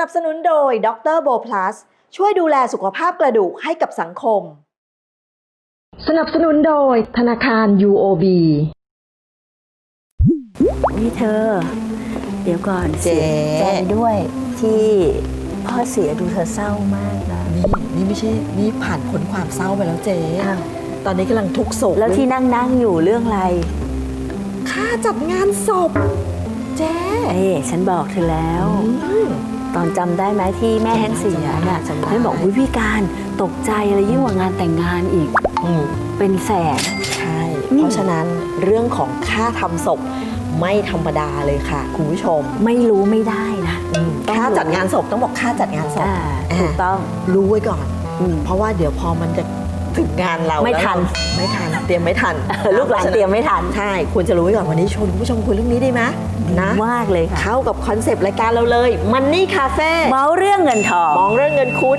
นับสนุนโดยดรโบ plus ช่วยดูแลสุขภาพกระดูกให้กับสังคม สนับสนุนโดยธนาคาร UOB นี่เธอ เดี๋ยวก่อนเจ๊เสียใจด้วยที่พ่อเสียดูเธอเศร้ามากนะนี่นี่ไม่ใช่นี่ผ่านพ้นความเศร้าไปแล้วเจ๊อ้าวตอนนี้กำลังทุกข์โศกแล้วที่นั่งนั่งอยู่เรื่องอะไรค่าจัดงานศพเจ๊เอ้ฉันบอกเธอแล้ว อืม ตอนจำได้ไหมที่แม่แห้งเสียน่ะจำได้ฉันบอกวิพี่การตกใจอะไรยิ่งกว่างานแต่งงานอีกอืมเป็นแสนใช่อืมเพราะฉะนั้นเรื่องของค่าทำศพไม่ธรรมดาเลยค่ะ คุณผู้ชมไม่รู้ไม่ได้นะอืมต้องค่าจัดงานศพต้องบอกค่าจัดงานศพอ่าถูกต้องรู้ไว้ก่อนอืมเพราะว่าเดี๋ยวพอมันจะ ถึงงานเราไม่แล้วทันเราไม่ทัน เตรียมไม่ทันเออลูกหลานเตรียมไม่ทันใช่ควรจะรู้ไว้ก่อนวันนี้ชวนคุณผู้ชมคุยเรื่องนี้ได้ไหมนะมากเลยค่ะเข้ากับคอนเซปต์รายการเราเลยมันนี่คาเฟ่เมาเรื่องเงินทองมองเรื่องเงินคุณ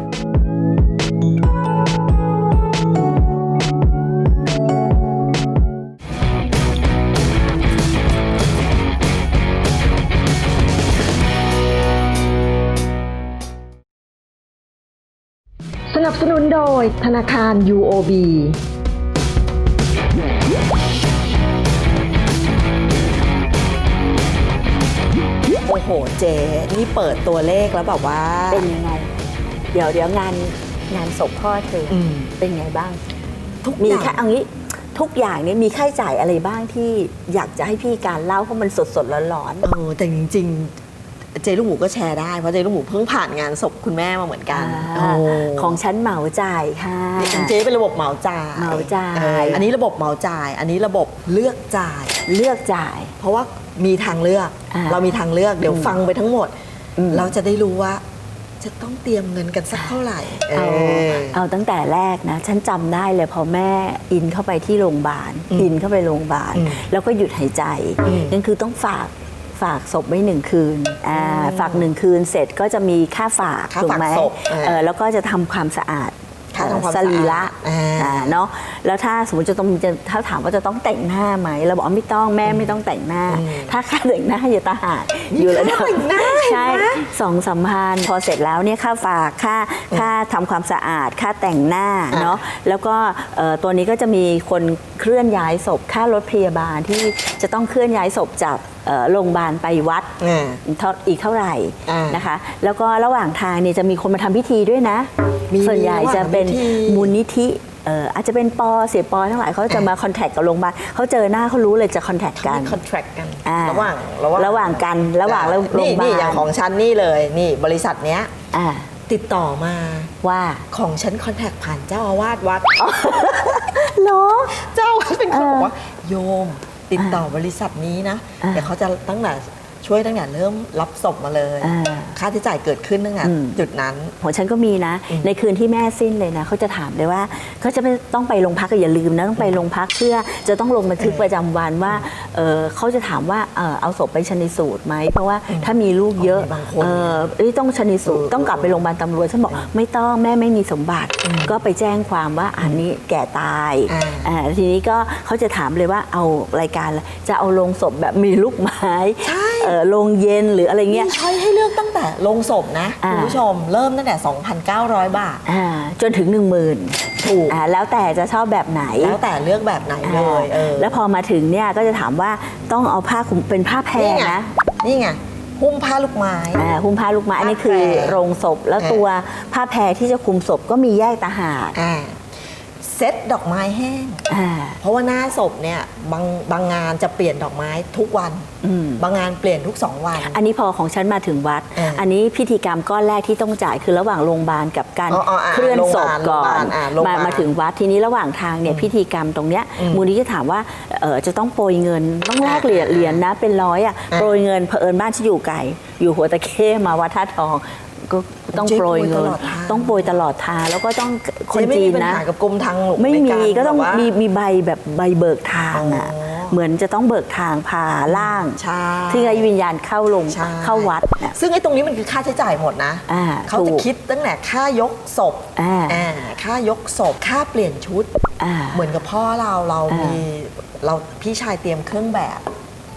ยธนาคาร UOB โอ้โหเจนี่เปิดตัวเลขแล้วแบบว่า เป็นยังไง เดี๋ยวเดี๋ยวงานงานศพพ่อเธอออืมเป็นไงบ้าง ทุกมีอย่างแค่เอางี้ทุกอย่างเนี่ยมีค่าใช้จ่ายอะไรบ้างที่อยากจะให้พี่การเล่าเพราะมันสดสดๆร้อนเออแต่จริงๆ เจลูกหมูก็แชร์ได้เพราะเจลูกหมูเพิ่งผ่านงานศพคุณแม่มาเหมือนๆกันอ่าโอ้ของฉันเหมาจ่ายค่ะของเจเป็นระบบเหมาจ่ายเหมาจ่าย เอออันนี้ระบบเหมาจ่าย อันนี้ระบบเลือกจ่าย เลือกจ่าย เพราะว่ามีทางเลือก อ่าเรามีทางเลือกเดี๋ยวอืมฟังไปทั้งหมด อืม เราจะได้รู้ว่า จะต้องเตรียมเงินกันสักเท่าไหร่เอาเออ เอาตั้งแต่แรกนะ ฉันจำได้เลยพอแม่อินเข้าไปที่โรงพยาบาลอืมอินเข้าไปโรงพยาบาลอืมแล้วก็หยุดหายใจอืม นั่นคือต้องฝาก ฝากศพไว้หนึ่งคืนอ่าอืมฝากหนึ่งคืนเสร็จก็จะมีค่าฝากค่าถูกฝากไหมศพอ่า เออแล้วก็จะทำความสะอาดค่าทำความสสะอาดรีระอ่า อ่าเนาะแล้วถ้าสมมติจะต้องจะถ้าถามว่าจะต้องแต่งหน้าไหมเราบอกว่าไม่ต้องแม่ไม่ต้องแต่งหน้าอืมถ้าค่าแต่งหน้าอย่าตาหากมีอยู่ระดับค่าแต่งหน้าใช่เห็นไหม สองสามพันพอเสร็จแล้วเนี่ยค่าฝากค่าค่าทำความสะอาด ค่าแต่งหน้าอะเนาะแล้วก็เอ่อตัวนี้ก็จะมีคนเคลื่อนย้ายศพค่ารถพยาบาลที่จะต้องเคลื่อนย้ายศพจากเอ่อ โรงพยาบาลไปวัดอ่าเท่าอีกเท่าไหร่อ่านนะคะ แล้วก็ระหว่างทางเนี่ยจะมีคนมาทำพิธีด้วยนะมีส่วนใหญ่จะเป็นระหว่างพิธีมูลนิธิเอ่ออาจจะเป็นปอเสียปอทั้งหลายเขาจะมาคอนแทคกับโรงพยาบาลเขาเจอหน้าเขารู้เลยจะคอนแทคกันมีคอนแทรคกันอ่าระหว่างระหว่างระหว่างกันระหว่างโรงพนี่ยาบาลนี่อย่างของฉันนี่เลยนี่บริษัทเนี้ยอ่าติดต่อมาว่าของฉันคอนแทคผ่านเจ้าอาวาสวัดเหรอเจ้าอาวาสเป็นคนเออบอกว่าโยม ติดต่อบริษัทนี้นะ อ่าเดี๋ยวเขาจะตั้งแต่ ช่วยตั้งแต่เริ่มรับศพมาเลย อ่า ค่าใช้จ่ายเกิดขึ้นตั้งแต่อืม จุดนั้น ของฉันก็มีนะอืมในคืนที่แม่สิ้นเลยนะเขาจะถามเลยว่าเขาจะไม่ต้องไปโรงพักก็อย่าลืมนะต้องไปโรงพักเพื่อจะต้องลงบันทึกประจำวันว่าเอ่อเขาจะถามว่าเอ่อเอาศพไปชันสูตรไหมเพราะว่าถ้ามีลูกเยอะบางคนเอ่อเอ้ยต้องชันสูตรเออต้องกลับไปโรงพยาบาลตำรวจฉันบอกไม่ต้องแม่ไม่มีสมบัติ ก็ไปแจ้งความว่าอันนี้แก่ตายอ่า อ่าทีนี้ก็เขาจะถามเลยว่าเอารายการอะไรจะเอาลงศพแบบมีลูกไม้ ใช่ เอ่อโรงเย็นหรืออะไรเงี้ยมีช้อยให้เลือกตั้งแต่ลงศพนะ อ่า คุณผู้ชมเริ่มตั้งแต่ 2,900 บาท อ่าจนถึง 1 0,000ถูก อ่าแล้วแต่จะชอบแบบไหนแล้วแต่เลือกแบบไหนเลยเออแล้วพอมาถึงเนี่ยก็จะถามว่าต้องเอาผ้าคลุมเป็นผ้าแพรนี่ไงนะนี่ไงหุ้มผ้าลูกไม้ อ่าหุ้มผ้าลูกไม้อันนี้คือผ้าแพรโรงศพ แล้วอ่า ตัวผ้าแพรที่จะคลุมศพก็มีแยกต่างหาก อ่า เซ็ตดอกไม้แห้ง อ่า เพราะว่าหน้าศพเนี่ยบางบางงานจะเปลี่ยนดอกไม้ทุกวัน อืม บางงานเปลี่ยนทุกสองวัน อันนี้พอของฉันมาถึงวัด เอออัอันนี้พิธีกรรมก้อนแรกที่ต้องจ่ายคือระหว่างโรงพยาบาลกับการอ๋ออ๋ออ่าเคลื่อนศพก่อโรงพยาบาลนอ่าโรงพยาบาลมามาถึงวัดทีนี้ระหว่างทางเนี่ยพิธีกรรมตรงเนี้ยอืมมูลนิธิถามว่าเออจะต้องโปรยเงินต้องแลกเหรียญอ่าเหรียญนะเป็นร้อยอะอ่าโปรยเงินเผอิญบ้านฉันอยู่ไกลอยู่หัวตะเข้มาวัดท่าทอง ก็ต้องเจ๊โปรยเงินโปรยตลอดทางต้องโปรยตลอดทางแล้วก็ต้องคนเจ๊ไม่จีมีนปัญนะหากับกรมทางหลวงไม่ในมีารก็ต้องแบบว่ามีมีใบแบบใบเบิกทางอะอ๋อเหมือนจะต้องเบิกทางพาล่างใช่ที่ให้วิญญาณเข้าลงใช่เข้าวัดน่ะซึ่งไอ้ตรงนี้มันคือค่าใช้จ่ายหมดนะอ่าเขาจะถูกคิดตั้งแต่ค่ายกศพอ่าอ่าค่ายกศพค่าเปลี่ยนชุดอ่าเหมือนกับพ่อเราเราอ่ามีมีเราพี่ชายเตรียมเครื่องแบบ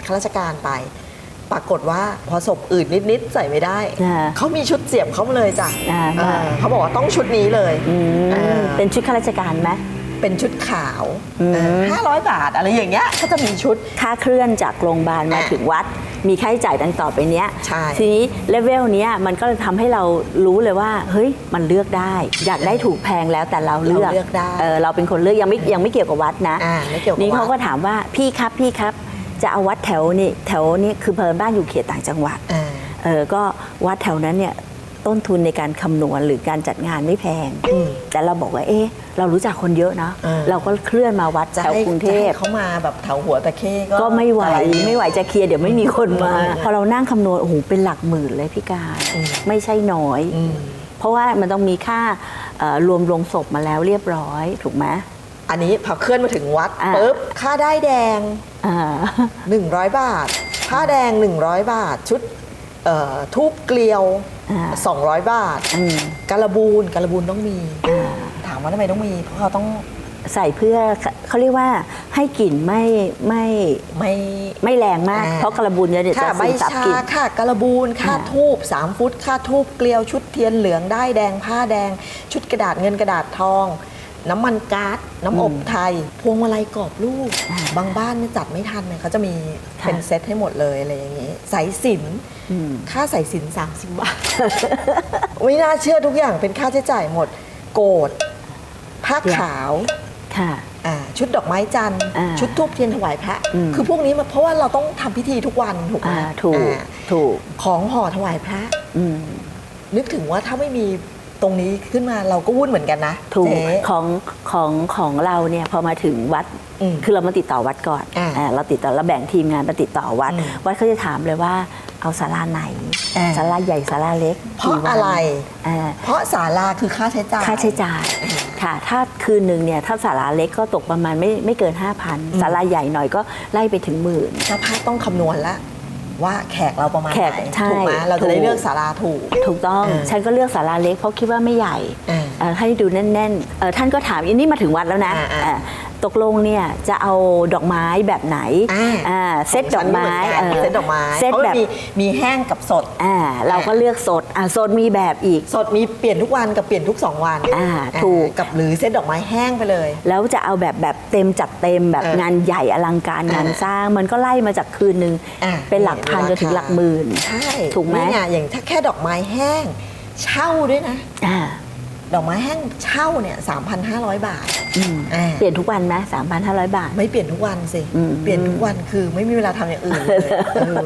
ข้าราชการไป ปรากฏว่าพอศพอื่นนิดๆใส่ไม่ได้อ่าเขามีชุดเสียบเขามาเลยจ้ะอ่าเออเขาบอกว่าต้องชุดนี้เลยอืมอ่าเป็นชุดข้าราชการไหมเป็นชุดขาวอืมห้าร้อยบาทอะไรอย่างเงี้ยก็จะมีชุดค่าเคลื่อนจากโรงพยาบาลมาอะถึงวัด มีค่าใช้จ่ายดังต่อไปเนี้ยใช่ทีนี้เลเวลเนี้ยมันก็เลยทำให้เรารู้เลยว่า เฮ้ยมันเลือกได้ อยากได้ถูกแพงแล้วแต่เราเลือกเราเลือกได้เออเราเป็นคนเลือกยังไม่ยังไม่เกี่ยวกับวัดนะอ่าไม่เกี่ยวกับนี่เขาวัดก็ถามว่าพี่ครับพี่ครับ จะเอาวัดแถวนี้แถวนี้คือเพลินบ้านอยู่เขตต่างจังหวัดอ่าเออก็วัดแถวนั้นเนี่ยต้นทุนในการคำนวณหรือการจัดงานไม่แพงอืมแต่เราบอกว่าเอ๊ะเรารู้จักคนเยอะนะเออเราก็เคลื่อนมาวัดจะแถวให้กรุงเทจะพให้เขามาแบบแถวหัวตะเข้ก็ก็ไม่ไหวอะรไม่ไหวจะเคลียร์เดี๋ยวไม่มีคนมาอืมพอเรานั่งคำนวณโอ้โหเป็นหลักหมื่นเลยพี่การอืมไม่ใช่น้อยอืมเพราะว่ามันต้องมีค่าเอ่อรวมลงศพมาแล้วเรียบร้อยถูกไหม อันนี้พอเคลื่อนมาถึงวัดอ่า ปุ๊บค่าได้ายแดง อ่า 100 บาท ผ้าแดง 100 บาท ชุดเอ่อทูบเกลียว อ่า 200 บาทอืมการบูนการบูนต้องมี อ่า ถามว่าทำไมต้องมี เพราะเขาต้องใส่เพื่อเขาเรียกว่าให้กลิ่นไม่ไม่ไม่ ไม่แรงมาก อ่า เพราะกระบุนเนี่ยเดี๋ยวค่าจะใบซึมซับชากลิ่น ค่าการบูนค่าอ่า ทูบ3ฟุต ค่าทูบเกลียวชุดเทียนเหลืองได้ายแดงผ้าแดง ชุดกระดาษเงินกระดาษทอง น้ำมันก๊าซน้ำอบไทย พวงมาลัยกรอบรูปบางบ้านเนี่ยจัดไม่ทันเนี่ยเขาจะมีเป็นเซตให้หมดเลยอะไรอย่างนี้สายสิญจนอืมค่าสายสิน 30 บาท ไม่น่าเชื่อทุกอย่างเป็นค่าใช้จ่ายหมด โกดผ้าขาวค่ะอ่าชุดดอกไม้จันทร์อ่าชุดทูบเทียนถวายพระอืมคือพวกนี้มันเพราะว่าเราต้องทำพิธีทุกวันถูกไหมอ่าถูกอ่าถูกของห่อถวายพระอืมนึกถึงว่าถ้าไม่มี ตรงนี้ขึ้นมาเราก็วุ่นเหมือนกันนะถูกเจ๊ ของของของเราเนี่ยพอมาถึงวัดอืมคือเรามาติดต่อวัดก่อนอ่าอ่าเราติดต่อเราแบ่งทีมงานมาติดต่อวัด อืมวัดเขาจะถามเลยว่าเอาศาลาไหนอ่าศาลาใหญ่ศาลาเล็กเพราะกี่วันอะไร อ่าเพราะศาลาคือค่าใช้จ่าย ค่าใช้จ่ายค่ะ ถ้าคืนหนึ่งเนี่ยถ้าศาลาเล็กก็ตกประมาณไม่ไม่เกิน 5,000ศาลาใหญ่หน่อยก็ไล่ไปถึงหมื่น เจ้าภาพต้องคำนวณแล้ว ว่าแขกเราประมาณแขกไหนใช่ถูกไหมเราจะได้ถูก เลือกศาลาถูก ถูกต้องเออฉันก็เลือกศาลาเล็กเพราะคิดว่าไม่ใหญ่อ่าเอ่อให้ดูแน่นๆเอ่อท่านก็ถามอันนี้มาถึงวัดแล้วนะอ่าอ่าอ่า ตกลงเนี่ยจะเอาดอกไม้แบบไหนอ่าอ่าเซตดอกไม้ของฉันเหอนกันเซตดอกไม้เซตเพราะแบมันบมีมีแห้งกับสดอ่าเราก็เลือกสดอ่าสดมีแบบอีกสดมีเปลี่ยนทุกวันกับเปลี่ยนทุก 2 วันอ่าถูกกับหรือเซตดอกไม้แห้งไปเลย แล้วจะเอาแบบแบบเต็มจัดเต็มแบบเอองานใหญ่อลังการอ่างานสร้างมันก็ไล่มาจากคืนหนึ่งอะเป็นหลักพันจนถึงหลักหมื่นใช่ถูกไหมนี่ไงอย่างถ้าแค่ดอกไม้แห้งเช่าด้วยนะอ่า ดอกไม้แห้งเช่าเนี่ย3,500บาทอืมอ่าเปลี่ยนทุกวันไหมสามพันห้าร้อยบาท ไม่เปลี่ยนทุกวันสิ อืม เปลี่ยนทุกวันคือไม่มีเวลาทำอย่างอื่นเลยเออ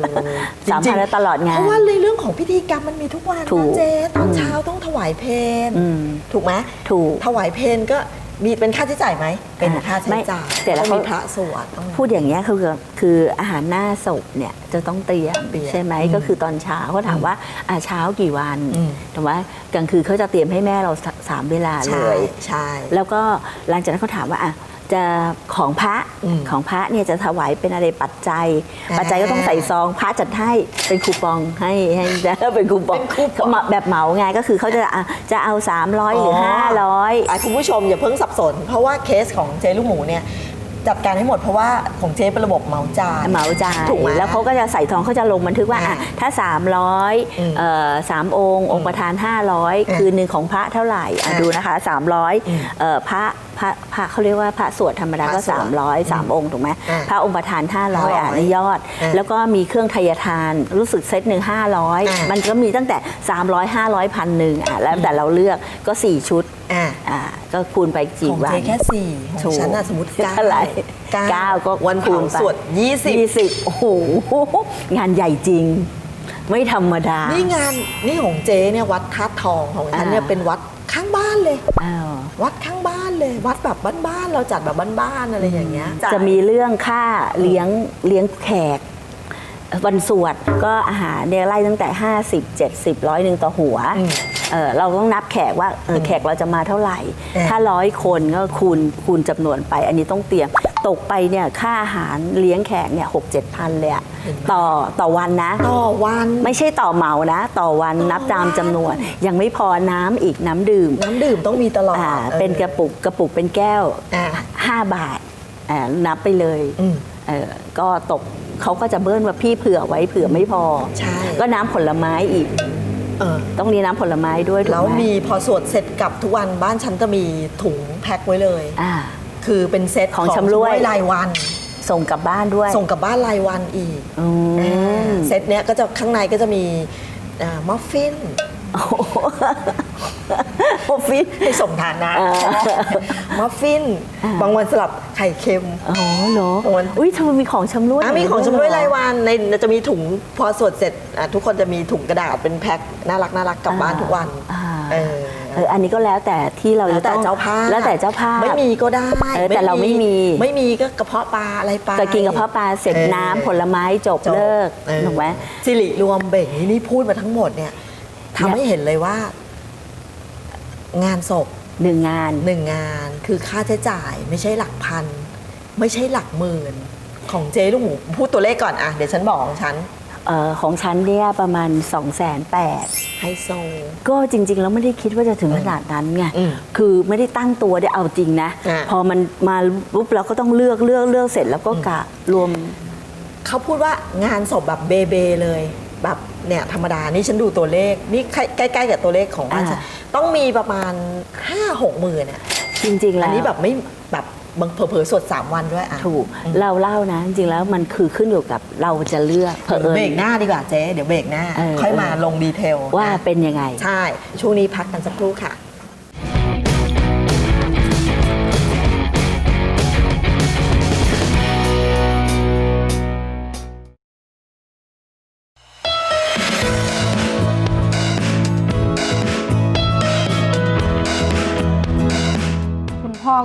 จสามริพังนๆแล้วตลอดงานเพราะว่าในเรื่องของพิธีกรรมมันมีทุกวันถูนะกเจ๊ตอนเช้าต้องถวายเพลอืมถูกไหมถูก ถวายเพลก็ มีเป็นค่าใช้จ่ายไหม เป็นค่าใช้ไม่จ่ายแต่ละต้องมีเขาพระสวดต้อง พูดอย่างนี้ยคือคืออาหารหน้าศพเนี่ยจะต้องเตรียมเตรียมใช่ไหมอืมก็คือตอนเช้าเขาถามว่าอ่าเช้ากี่วันอืม แต่ว่ากลางคืนเขาจะเตรียมให้แม่เราสสามเวลาเลใช่ย ใช่ แล้วก็หลังจากนั้นเขาถามว่าอะ จะของพระอืมของพระเนี่ยจะถวายเป็นอะไรปัจจัยอ่าปัจจัยก็ต้องใส่ซอง พระจัดให้เป็นคูปองให้ให้จะเป็นคูปองเป็นคูปองแบบเหมาไงก็คือเขาจะอะจะเอา 300 หรือ 500อะคุณผู้ชมอย่าเพิ่งสับสน เพราะว่าเคสของเจลูกหมูเนี่ยจัดการให้หมดเพราะว่าของเจเป็นระบบเหมาจ่ายเหมาจ่ายถูกไหมแล้วเขาก็จะใส่ทองเขาจะลงบันทึกว่าอ่าอะถ้าอืม300เอ่อสามองค์ องค์ประธาน 500 คืนหนึ่งของพระเท่าไหร่อะอ่าดูนะคะอืม300เอ่อพระ พระพระเขาเรียกว่าพระสวดธรรมดาพระก็สวด300 3 องค์ถูกไหมอ่าพระองค์ประธาน 500 อะ500ในยอดอ่าแล้วก็มีเครื่องทายทานรู้สึกเซตหนึ่งอ่า500มัมันก็มีตั้งแต่ 300 500พันหนึ่งอะแล้วแต่เราเลือกก็ 4 ชุดอะอ่าก็คูณไปกี่ของวัเจนแค่สี่ของถูกฉันน่ะสมมติเก้าเท่าไหร่เก้าเก้าก็วันคูเผาณไปสวดยี่สิบยี่สิบโอ้โหงานใหญ่จริงไม่ธรรมดา นี่งานนี่ของเจ๊เนี่ยวัดท่าทองของฉันเนี่ยอ่าเป็นวัด ข้างบ้านเลย อ้าววัดข้างบ้านเลย วัดแบบบ้านๆเราจัดแบบบ้านๆอะไรอย่างเงี้ยจะมีเรื่องค่าเลี้ยงเลี้ยงแขก วันสวดก็อาหารเนี่ยไล่ตั้งแต่ 50 70 ร้อยหนึ่งต่อหัวอืม เออเราต้องนับแขกว่าเออแขกเราจะมาเท่าไหร่เออถ้าร้อยคนก็คูณคูณจำนวนไป อันนี้ต้องเตรียมตกไปเนี่ยค่าอาหารเลี้ยงแขกเนี่ยหกเจ็ดพันเลยอะต่อต่อวันนะต่อวัน ไม่ใช่ต่อเหมานะ ต่อวันต่อนับตามวันจำนวน ยังไม่พอน้ำอีกน้ำดื่มน้ำดื่มต้องมีตลอดอ่าออเป็นกระปุกกระปุกเป็นแก้ว อ่า5บาทอ่านับไปเลยอืมเออก็ตกเขาก็จะเบิ้ลว่าพี่เผื่อไว้เผื่อไม่พอ ใช่ ก็น้ำผลไม้อีก เออต้องมีน้ำผลไม้ด้วยถูกแล้วไหมมีพอสวดเสร็จกลับทุกวันบ้านฉันจะมีถุงแพ็คไว้เลย อ่า คือเป็นเซตของชำร่วย รายวัน ส่งกลับบ้านด้วยส่งกลับบ้านรายวันอีกอืมอ่าเซตเนี้ยก็จะข้างในก็จะมีอ่ามัฟฟิน โอ้โหโอฟิศให้ส่งทานนะอ่ามัฟฟินอ่าบางวันสลับไข่เค็ม อ๋อเหรอของวัน อุ้ยทำไมมีของชำร่วยอะมีของชำร่วยรายวันในจะมีถุงพอสวดเสร็จอะทุกคนจะมีถุงกระดาษเป็นแพ็คน่ารักน่ารักกลับบ้านทุกวันอ่าเออเอออันนี้ก็แล้วแต่ที่เราแล้วจะแต่ต้องเจ้าภาพแล้วแต่เจ้าภาพไม่มีก็ได้เออแต่เราไม่มี ไม่มีก็กระเพาะปลาอะไรปลาก็กินกับเพาะปลาเสร็จออน้ำผลไม้จบจบเลิกเออถูกไหมสิริรวมเบ่งนี่นี่พูดมาทั้งหมดเนี่ย ทำให้เห็นเลยว่า งานศพหนึ่งงาน หนึ่งงานคือค่าใช้จ่ายไม่ใช่หลักพัน ไม่ใช่หลักหมื่น ของเจ๊ลูกหมูพูดตัวเลขก่อนอะเดี๋ยวฉันบอกของฉันเออของฉันเนี่ยประมาณ 2 8 0 0 0ไฮโซก็จริง ๆ แล้วไม่ได้คิดว่าจะถึงขนาดนั้นไง อืมคือไม่ได้ตั้งตัวได้เอาจริงนะ อ่าพอมันมาปุ๊บเราก็ต้องเลือกเลือกเลือกเสร็จแล้วก็กะรวม เขาพูดว่างานศพแบบเบเบเลย แบบ เนี่ยธรรมดานี่ฉันดูตัวเลขนี่ใกล้ๆกับตัวเลขของบ้านฉันอ่าต้องมีประมาณ5 6หมื่นเนี่ยจริงๆแล้วอันนี้แบบไม่แบบบางเผลอๆสวด3 วันด้วยอะถูกเราเล่านะ จริงๆแล้วมันคือขึ้นอยู่กับเราจะเลือกเผเดี๋ยวอิญเบรกหน้าดีกว่าเจ๊เดี๋ยวเบรกหน้าเออค่อยมาลงดีเทลว่านะเป็นยังไง ใช่ ช่วงนี้พักกันสักครู่ค่ะ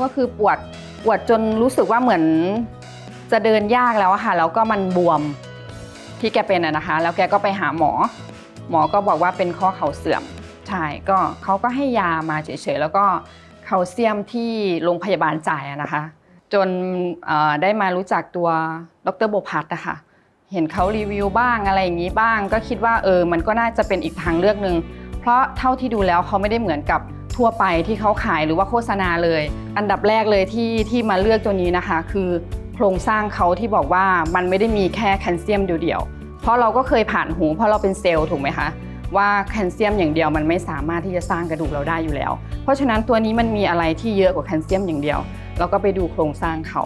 ก็คือปวดปวดจนรู้สึกว่าเหมือนจะเดินยากแล้วค่ะ แล้วก็มันบวมที่แกเป็นอะนะคะ แล้วแกก็ไปหาหมอ หมอก็บอกว่าเป็นข้อเข่าเสื่อมใช่ก็เขาก็ให้ยามาเฉยๆแล้วก็แคลเซียมที่โรงพยาบาลจ่ายนะคะ จนได้มารู้จักตัวดรโบพัทอะค่ะเห็นเขารีวิวบ้างอะไรอย่างนี้บ้าง ก็คิดว่าเออมันก็น่าจะเป็นอีกทางเลือกหนึ่งเพราะเท่าที่ดูแล้วเขาไม่ได้เหมือนกับ ทั่วไปที่เขาขายหรือว่าโฆษณาเลย อันดับแรกเลยที่ที่มาเลือกตัวนี้นะคะ คือโครงสร้างเขาที่บอกว่ามันไม่ได้มีแค่แคลเซียมเดียวๆเพราะเราก็เคยผ่านหูเพราะเราเป็นเซลล์ถูกไหมคะว่าแคลเซียมอย่างเดียวมันไม่สามารถที่จะสร้างกระดูกเราได้อยู่แล้ว เพราะฉะนั้นตัวนี้มันมีอะไรที่เยอะกว่าแคลเซียมอย่างเดียว เราก็ไปดูโครงสร้างเขา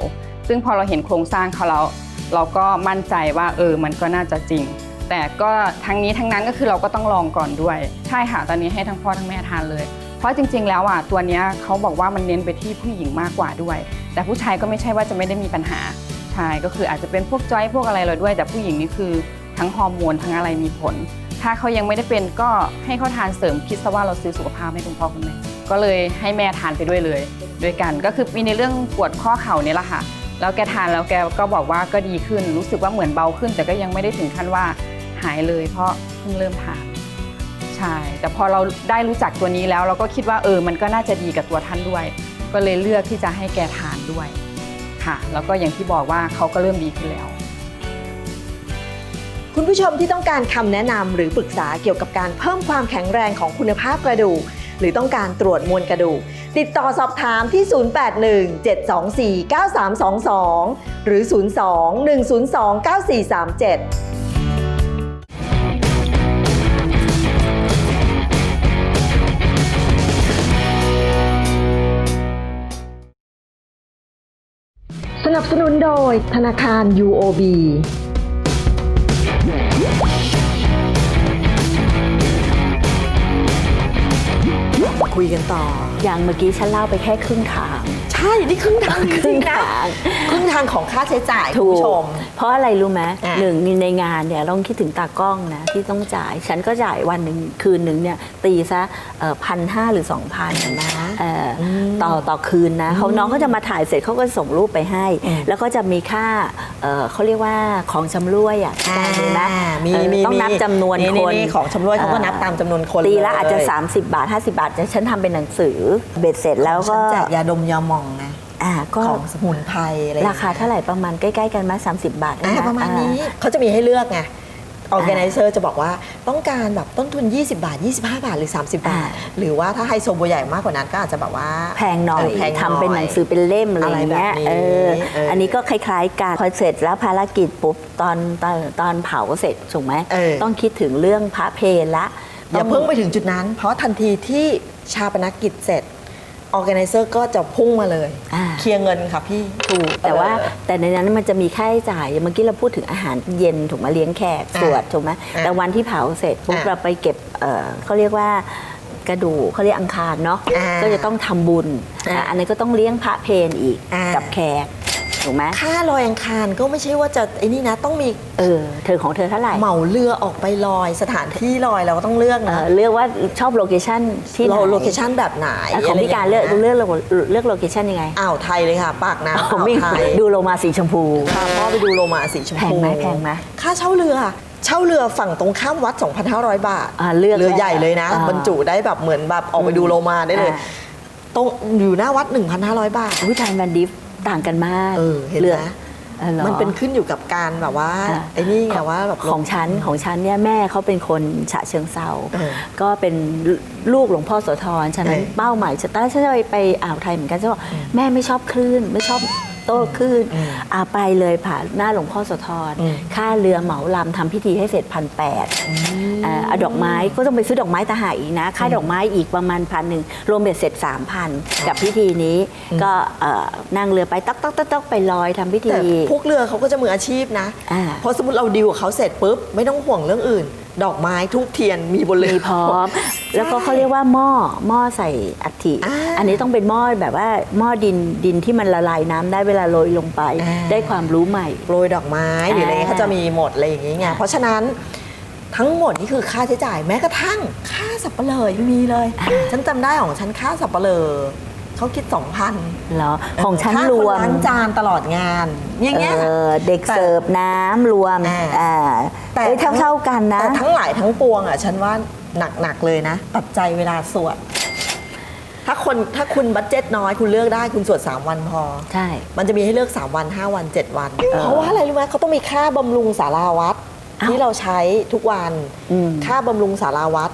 ซึ่งพอเราเห็นโครงสร้างเขาแล้วเราก็มั่นใจว่าเออมันก็น่าจะจริง แต่ก็ทั้งนี้ทั้งนั้นก็คือเราก็ต้องลองก่อนด้วย ใช่ค่ะตอนนี้ให้ทั้งพ่อทั้งแม่ทานเลย เพราะจริงๆ แล้วอะตัวเนี้ยเขาบอกว่ามันเน้นไปที่ผู้หญิงมากกว่าด้วย แต่ผู้ชายก็ไม่ใช่ว่าจะไม่ได้มีปัญหาใช่ก็คืออาจจะเป็นพวกจอยพวกอะไรเลยด้วย แต่ผู้หญิงนี่คือทั้งฮอร์โมนทั้งอะไรมีผล ถ้าเขายังไม่ได้เป็นก็ให้เขาทานเสริมคิดซะว่าเราซื้อสุขภาพให้คุณพ่อคุณแม่ก็เลยให้แม่ทานไปด้วยเลยด้วยกัน ก็คือมีในเรื่องปวดข้อเข่าเนี่ยแหละค่ะแล้วแกทานแล้วแกก็บอกว่าก็ดีขึ้นรู้สึกว่าเหมือนเบาขึ้น แต่ก็ยังไม่ได้ถึงขั้นว่าหายเลยเพราะเพิ่งเริ่มทาน ใช่ แต่พอเราได้รู้จักตัวนี้แล้ว เราก็คิดว่าเออมันก็น่าจะดีกับตัวท่านด้วย ก็เลยเลือกที่จะให้แกทานด้วยค่ะ แล้วก็อย่างที่บอกว่าเขาก็เริ่มดีขึ้นแล้ว คุณผู้ชมที่ต้องการคำแนะนำหรือปรึกษาเกี่ยวกับการเพิ่มความแข็งแรงของคุณภาพกระดูกหรือต้องการตรวจมวลกระดูก ติดต่อสอบถามที่ 081-724-9322 หรือ 02-102-9437 นับสนุนโดยธนาคาร UOB คุยกันต่อ อย่างเมื่อกี้ฉันเล่าไปแค่ครึ่งทาง ใช่ นี่ครึ่งทางจครึ่ริงงๆนะทางครึ่งทางของค่าใช้จ่ายคุณถูกผู้ชม เพราะอะไรรู้ไหมอะหนึ่งในงานเนี่ยเราต้องคิดถึงตากล้องนะที่ต้องจ่าย ฉันก็จ่ายวันหนึ่งคืนหนึ่งเนี่ยตีซะพันห้าหรือสองพันนะต่อต่อคืนนะเขาน้องก็จะมาถ่ายเสร็จเขาก็ส่งรูปไปให้อืมแล้วก็จะมีค่าเอ่อเขาเรียกว่าของชำร่วยอะอ่าได้ไหมมีเออมีต้องนับจำนวนคนของชำร่วยเขาก็นับตามจำนวนคนตีละเยอาจจะ 30 บาท 50 บาทแต่ฉันทำเป็นหนังสือเบ็ดเสร็จแล้วฉัก็นแจกยาดมยาหมองนะอ่าก็ของสมุนไพรอะไรอย่งรางี้ยคาเท่าไหร่ประมาณใกล้ๆกันไหมสามสิบบาทอ่าได้ไหประมาณนี้อ่เขาจะมีให้เลือกไง organizer จะบอกว่าต้องการแบบต้นทุน 20 บาท 25 บาทหรือ 30 บาท หรือว่าถ้าไฮโซโบใหญ่มากกว่านั้นก็อาจจะแบบว่า แพงหน่อยแพงทำเป็นหนังสือเป็นเล่มอะไรอย่างเงี้ยอะไรแบบนี้เออเอออัอันนี้ก็คล้ายๆกันพอเสร็จแล้วภารกิจปุ๊บตอนตอนตอนเผาเสร็จถูกไหมเออต้องคิดถึงเรื่องพระเพลละอย่าต้เพิ่งไปถึงจุดนั้น เพราะทันทีที่ ชาปนกิจเสร็จ organizer ก็จะพุ่งมาเลย อ่า เคลียร์เงินค่ะพี่ถูก แต่ว่าเออแต่ในนั้นมันจะมีค่าใช้จ่ายเมื่อกี้เราพูดถึงอาหารเย็นถูกไหมาเลี้ยงแขกสวดถูกไหมอ่าแต่วันที่เผาเสร็จปุ๊บอ่าเราไปเก็บเอ่อเขาเรียกว่ากระดูกเขาเรียกอังคารเนาะอ่าก็จะต้องทำบุญอ่าอะอันนี้ก็ต้องเลี้ยงพระเพนอีกอ่ากั กับแขก ถูกไหมค่าลอยอังคารก็ไม่ใช่ว่าจะไอ้นี่นะต้องมีเออเธอของเธอเท่าไหร่เหมาเรือออกไปลอยสถานที่ลอยเราก็ต้องเลือกเอนะอเลือกว่าชอบโลเคชั่นที่ไหนเราโลเคชั่นแบบไหนอะของพี่การเลือกเลือกเลือกโลเคชั่นยังไงอ่าวไทยเลยค่ะ ปากน้ำของอ่าวพี่ไทยดูโลมาสีชมพู พาพ่อไปดูโลมาสีชมแพงพูไหมแพงไหม ค่าเช่าเรือ เช่าเรือฝั่งตรงข้ามวัด 2,500 บาท อ่าเลือกเรือใหญ่เลยนะ อ่าบรรจุได้แบบเหมือนแบบออกไปดูโลมาได้เลย อ่า ตรงอยู่หน้าวัด 1,500 บาทวิทยแมนดิฟ ต่างกันมากเออเห็นไหมรือออหรอมันเป็นขึ้นอยู่กับการแบบว่าอะไอ้นี่ไงว่าแบบของฉันของฉันเนี่ยแม่เขาเป็นคนฉะเชิงเซาเออก็เป็นลูกหลวงพ่อโสธรฉะนั้นเออเป้าหมายฉันตอนแรกฉันจะไปไปอ่าวไทยเหมือนกันฉันบอกแม่ไม่ชอบคลื่นไม่ชอบ โต้คลื่นอืมอ่าไปเลยผ่านหน้าหลวงพ่อโสธรอืมค่าเรือเหมาลำทำพิธีให้เสร็จพันแปดเอาดอกไม้ก็ต้องไปซื้อดอกไม้ตาหากอีกนะ ค่าดอกไม้อีกประมาณพันหนึ่งรวมเบ็ดเสร็จสามพันกับพิธีนี้ก็เอ่อนั่งเรือไปตักตักตักตักไปลอยทำพิธีแต่พวกเรือเขาก็จะมืออาชีพนะอ่าเพราะสมมติเราดีลกับเขาเสร็จปุ๊บไม่ต้องห่วงเรื่องอื่น ดอกไม้ทุกเทียนมีบนเรือมีพร้อม แล้วก็เขาเรียกว่าหม้อหม้อใส่อัฐิอ่าอันนี้ต้องเป็นหม้อแบบว่าหม้อดินดินที่มันละลายน้ำได้เวลาโรยลงไปอ่าได้ความรู้ใหม่โรยดอกไม้หรืออะไรเงี้ยอ่าเขาจะมีหมดอะไรอย่างเงี้ยเพราะฉะนั้นทั้งหมดนี่คือค่าใช้จ่ายแม้กระทั่งค่าสับปะเลอยังมีเลย ฉันจำได้ของฉันค่าสับปะเลอ เขาคิด 2,000เหรอของชั้นค่ารวมคนล้างจานตลอดงาน อย่างเงี้ยเออเด็กแต่เสิร์ฟน้ำรวมอ่าอ่าเอ้ยเท่าเท่าๆกันนะแต่ทั้งหลายทั้งปวงอะฉันว่าหนักๆเลยนะ ปัจจัยเวลาสวดถ้าคนถ้าคุณบัตเจ็ตน้อยคุณเลือกได้คุณสวด 3 วันพอ ใช่ มันจะมีให้เลือก 3 วัน 5 วัน 7 วันเออเพราะว่าอะไรรู้ไหมเขาต้องมีค่าบำรุงสาราวัดอ้าวที่เราใช้ทุกวันอืมค่าบำรุงสาราวัด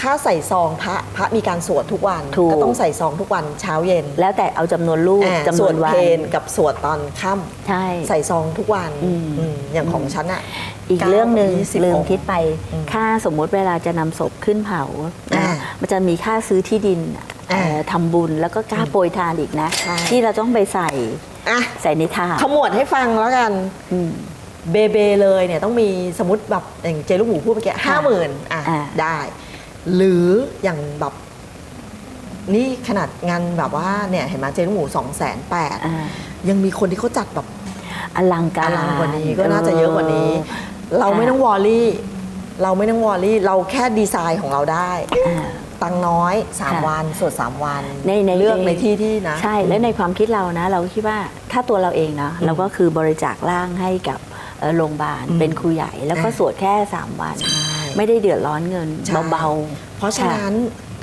ค่าใส่ซองพระพระมีการสวดทุกวันถูก ก็ต้องใส่ซองทุกวันเช้าเย็นแล้วแต่เอาจำนวนลูกอ่าจำสนววดนวัเพนนกับสวดตอนค่ใช่ำใส่ซองทุกวันอืม อืมอย่างของฉันอะ อีกเรื่องหนึ่งยี่สิบลืมองค์คิดไป อืมค่าสมมุติเวลาจะนำศพขึ้นเผาอ่านะมันจะมีค่าซื้อที่ดินอะอ่าเอ่อทำบุญแล้วก็ค่าโปรยทานอีกนะ ใช่ ที่เราต้องไปใส่อะใส่ในถาดขมวดให้ฟังแล้วกัน อืม เบเบเลยเนี่ยต้องมีสมมติแบบอย่างเจลูกหมูพูดเมื่อกี้ห้าหมื่นอะอ่าได้ หรืออย่างแบบนี่ขนาดงานแบบว่าเนี่ยเห็นไหมเจลูกหมูสองแสนแปดอ่ายังมีคนที่เขาจัดแบบอลังอการลังกว่านี้ก็น่าจะเยอะกว่านี้ เราไม่ต้องวอรี่ เราไม่ต้องวอรี่ เราแค่ดีไซน์ของเราได้อ่าตังค์น้อยค่ะ3วันสวด3 วันในในเลือกในที่ที่นะ ใช่และในความคิดเรานะ เราก็คิดว่าถ้าตัวเราเองนะเราก็คือบริจาคร่างให้กับเอ่อโรงพยาบาลอืมเป็นครูใหญ่ แล้วก็อ่าสวดแค่ 3 วันใช่ ไม่ได้เดือดร้อนเงินใช่เบาเพราะฉะนั้น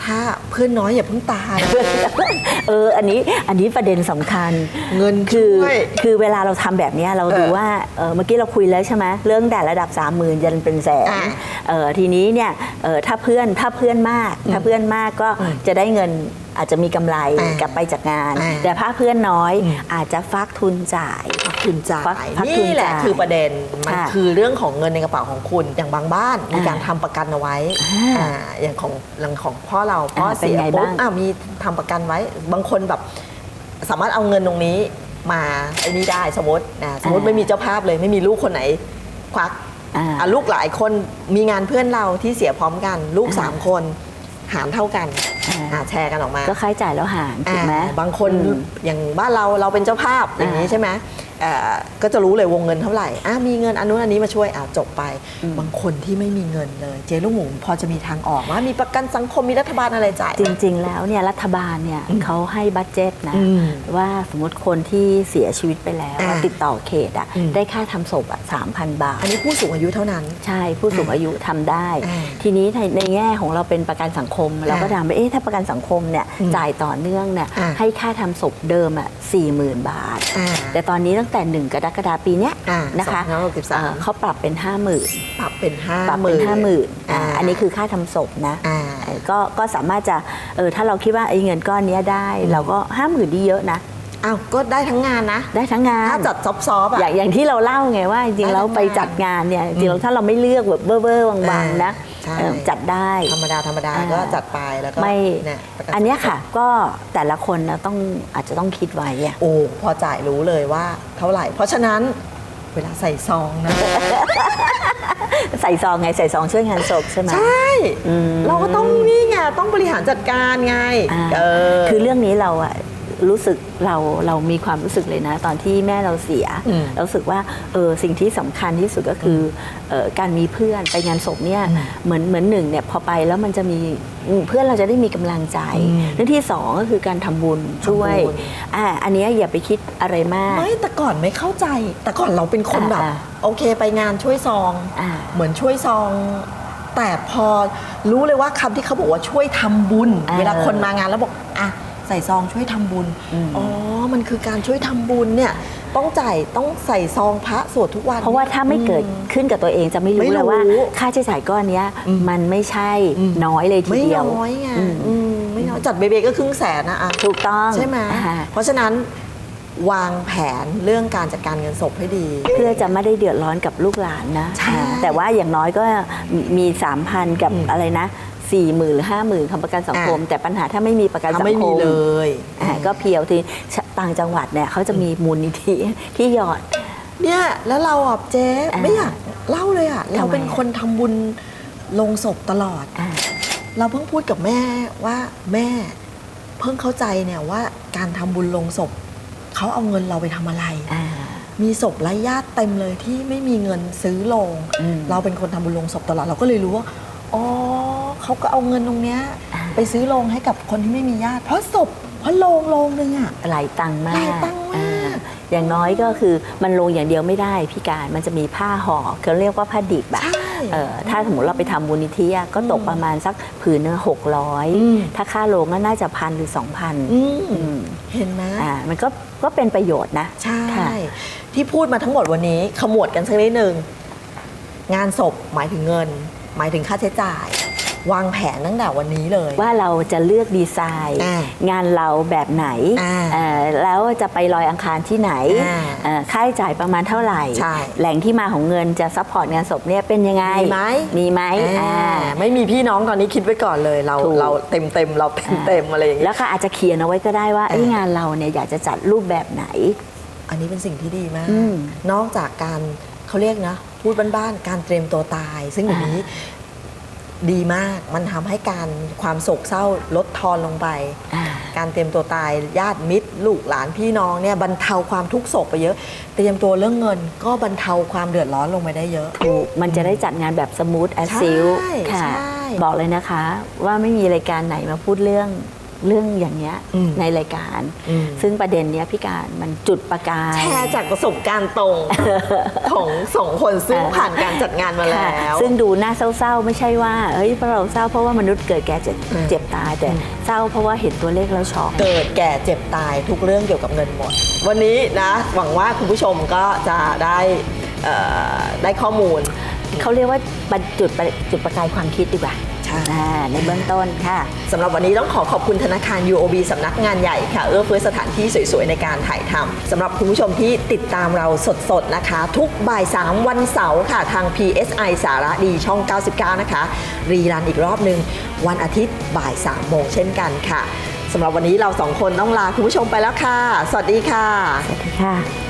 ถ้าเพื่อนน้อยอย่าเพิ่งตายนะๆเอออันนี้อันนี้ประเด็นสำคัญเงินคือช่วยคือเวลาเราทำแบบเนี้ยเราดูเออว่าเอ่อเมื่อกี้เราคุยแล้วใช่ไหมเรื่องแต่ระดับ3 0,000ยันเป็นแสนอ่าเอ่อทีนี้เนี่ยเอ่อถ้าเพื่อนถ้าเพื่อนมาก ถ้าเพื่อนมากก็อืมจะได้เงิน อาจจะมีกำไรอ่ากลับไปจากงานอ่าแต่ถ้าเพื่อนน้อยอืมอาจจะฟักทุนจ่ายทุนจ่าฟักยฟักทุนนี่แหละจ่ายคือประเด็นมันค่ะคือเรื่องของเงินในกระเป๋าของคุณอย่างบางบ้านมีอ่าการทำประกันเอาไว้อ่าอ่าอย่างของอย่างของพ่อเราพ่ออ่าเป็นเสียไงปุ๊บบ้างอ่ามีทำประกันไว้ บางคนแบบสามารถเอาเงินตรงนี้มาไอ้นี่ได้สมมตินะสมมติไม่มีเจ้าภาพเลยไม่มีลูกคนไหนควักอ่าอะลูกหลายคนมีงานเพื่อนเราที่เสียพร้อมกัน ลูกสามคน หารเท่ากันอ่าอ่าแชร์กันออกมาก็ค่าใช้จ่ายแล้วหารถูกไหมอ่าบางคนอืมอย่างบ้านเราเราเป็นเจ้าภาพอย่างนี้อ่าใช่ไหมเอ่อ ก็จะรู้เลยวงเงินเท่าไหร่อะมีเงินอันนู้นอันนี้มาช่วยอะจบไปอืมบางคนที่ไม่มีเงินเลย เจ๊ลูกหมูพอจะมีทางออกว่ามีประกันสังคมมีรัฐบาลอะไรจ่าย จริง ๆ แล้วเนี่ยรัฐบาลเนี่ยเขาให้บัตเจ็ตนะอืมว่าสมมติคนที่เสียชีวิตไปแล้วอ่าติดต่อเขตอะอืมได้ค่าทำศพอะสามพันบาท อันนี้ผู้สูงอายุเท่านั้น ใช่ผู้สูงอายุทำได้อ่าทีนี้ในในแง่ของเราเป็นประกันสังคมเราก็อ่าถามว่าเอ๊ะถ้าประกันสังคมเนี่ยอืมจ่ายต่อเนื่องเนี่ยอ่าให้ค่าทำศพเดิมอะสี่หมื่นบาทอ่าแต่ตอนนี้ตั้งแต่หนึ่งกรกฎาคมปีเนี้ยอ่านะคะ2563เอ่อเขาปรับเป็นห้าหมื่นปรับเป็นห้าปรับหเป็มื่นนห้าหมื่นอ่าอันนี้คือค่าทำศพนะอ่า เอ่อก็ก็สามารถจะเออถ้าเราคิดว่าไอ้เงินก้อนเนี้ยได้ เราก็ห้าหมื่นดีเยอะนะ อ้าว ก็ได้ทั้งงานนะ ได้ทั้งงาน ถ้าจัดซอฟต์ๆอะอย่างอย่างที่เราเล่าไงว่าจริงๆแล้วไปจัดงานเนี่ยจริงๆแล้วถ้าเราไม่เลือกแบบเบ้อเบ้อๆบางๆนะ ใช่ เออจัดได้ ธรรมดาธรรมดาอ่า ก็จัดไปแล้วก็ไม่เนี่ยประกัอันเนี้ยค่ะ ก็แต่ละคนนะต้องอาจจะต้องคิดไว้อะ โอ้พอจ่ายรู้เลยว่าเท่าไหร่ เพราะฉะนั้นเวลาใส่ซองนะ ใส่ซองไงใส่ซองช่วยงานศพใช่ไหม ใช่ อืม เราก็ต้องนี่ไงต้องบริหารจัดการไง อ่าเออ คือเรื่องนี้เราอะ รู้สึกเราเรามีความรู้สึกเลยนะ ตอนที่แม่เราเสียอืมเรารู้สึกว่าเออสิ่งที่สำคัญที่สุดก็คือเออการมีเพื่อนไปงานศพเนี่ยอืมเหมือนเหมือนหนึ่งเนี่ยพอไปแล้วมันจะมีอืมเพื่อนเราจะได้มีกำลังใจอืมเรื่องที่สองก็คือการทำบุญช่วยทำบุญอ่าอันเนี้ยอย่าไปคิดอะไรมาก ไม่แต่ก่อนไม่เข้าใจ แต่ก่อนเราเป็นคนแบบอ่าโอเคไปงานช่วยซองอ่าเหมือนช่วยซองแต่พอรู้เลยว่าคำที่เขาบอกว่าช่วยทำบุญอ่าเวลาคนมางานแล้วบอกอะ ใส่ซองช่วยทำบุญอืมอ๋อ มันคือการช่วยทำบุญเนี่ย ต้องจ่ายต้องใส่ซองพระสวดทุกวัน เพราะว่าถ้าไม่เกิดขึ้นกับตัวเองจะไม่ไม่รู้รู้เลยว่า ค่าใช้จ่ายก้อนเนี้ยอืมมันไม่ใช่อืม น้อยเลยทีไม่เดียว น้อยไงอืม อืมไม่น้อยจัดเบเบก็ครึ่งแสนนะอะ ถูกต้องใช่ไหม อ่าเพราะฉะนั้นวางแผนเรื่องการจัดการเงินศพให้ดี เพื่อจะไม่ได้เดือดร้อนกับลูกหลานนะใช่อ่าแต่ว่าอย่างน้อยก็มีมีสามพันกับอืมอะไรนะ สี่หมื่นหรือห้าหมื่นของประกันสังคมอ่าแต่ปัญหาถ้าไม่มีประกันสัถ้างไม่คมีมเลยอ่าก็เพียวทีต่างจังหวัดเนี่ยเขาจะมีมูลนิธิที่หยอดเนี่ยแล้วเราอะเจ๊อ่าไม่อยากเล่าเลยอะเราเป็นทำไมอะคนทำบุญลงศพตลอดอ่าเราเพิ่งพูดกับแม่ว่าแม่เพิ่งเข้าใจเนี่ยว่าการทำบุญลงศพเขาเอาเงินเราไปทำอะไรอ่ามีศพไร้ญาติเต็มเลยที่ไม่มีเงินซื้อโลงอืมเราเป็นคนทำบุญลงศพตลอดเราก็เลยรู้ว่า อ๋อเขาก็เอาเงินตรงเนี้ยอ่าไปซื้อโลงให้กับคนที่ไม่มีญาติ เพราะศพเพราะโลงโลงหนึงอะหลายตังค์มาหลายกตังค์มากอ่าอย่างน้อยก็คือมันลงอย่างเดียวไม่ได้พี่การมันจะมีผ้าห่อเขาเรียกว่าผ้าดิบอะใช่เอ่อถ้าสมมติเราไปทำมูลนิธิอะก็ตกประมาณสักผืนเนื้อหกร้อยอืม ถ้าค่าโลงก็น่าจะพันหรือสองพันอืมอืมเห็นไหม อ่ามันก็ก็เป็นประโยชน์นะ ใช่ ค่ะ ที่พูดมาทั้งหมดวันนี้ขมวดกันสักนิดหนึ่งงานศพหมายถึงเงิน หมายถึงค่าใช้จ่าย วางแผนตั้งแต่วันนี้เลย ว่าเราจะเลือกดีไซน์ อ่างานเราแบบไหนอ่าเอ่อแล้วจะไปลอยอังคารที่ไหนอ่าเอ่อค่าใช้จ่ายประมาณเท่าไหร่ ใช่ แหล่งที่มาของเงินจะซัพพอร์ตงานศพเนี่ยเป็นยังไง มีไหมมีไหมอ่าอ่าไม่มีพี่น้องตอนนี้คิดไว้ก่อนเลยเราถูก เราเต็มเต็มๆเราเต็มเต็มๆอะไรอย่างเงี้แล้ยวก็อาจจะเขียนเอาไว้ก็ได้ว่าอ่าเอ้ยงานเราเนี่ยอยากจะจัดรูปแบบไหน อันนี้เป็นสิ่งที่ดีมาก อืมนอกจากการเขาเรียกนะ พูดบ้านๆการเตรียมตัวตาย ซึ่งอย่างนี้ดีมากมันทำให้การความโศกเศร้าลดทอนลงไปอ่าการเตรียมตัวตายญาติมิตร ลูกหลานพี่น้องเนี่ยบรรเทาความทุกข์โศกไปเยอะ เตรียมตัวเรื่องเงิน ก็บรรเทาความเดือดร้อนลงไปได้เยอะถูกมันจะได้จัดงานแบบสมูทแอใช่ซิลค่ะใช่บอกเลยนะคะ ว่าไม่มีรายการไหนมาพูดเรื่อง เรื่องอย่างเงี้ยอืมในรายการอืมซึ่งประเด็นเนี้ยพี่การมันจุดประกายแชร์จากประสบการณ์ตรงของสองคนซึ่งผ่านการจัดงานมาแล้ค่ะวซึ่งดูน่าเศร้าๆ ไม่ใช่ว่าเฮ้ยเพราะเราเศร้าเพราะว่ามนุษย์เกิดแก่เจ็บอืมเจ็บตายแต่เศร้าเพราะว่าเห็นตัวเลขแล้วช็อกเกิดแก่เจ็บตายทุกเรื่องเกี่ยวกับเงินหมด วันนี้นะหวังว่าคุณผู้ชมก็จะได้เอ่อได้ข้อมูลเขาเรียกว่าประจุดประจุดประกายความคิดดีกว่า ใช่อ่าในเบื้องต้นค่ะ สำหรับวันนี้ต้องขอขอบคุณธนาคาร UOB สำนักงานใหญ่ค่ะ เอื้อเฟื้อสถานที่สวยๆ ในการถ่ายทำสำหรับคุณผู้ชมที่ติดตามเราสดๆ นะคะ ทุกบ่าย 3 วันเสาร์ค่ะ ทาง PSI สาระดีช่อง 99 นะคะ รีรันอีกรอบหนึ่งวันอาทิตย์บ่าย 3 โมงเช่นกันค่ะสำหรับวันนี้เราสองคนต้องลาคุณผู้ชมไปแล้วค่ะ สวัสดีค่ะ สวัสดีค่ะ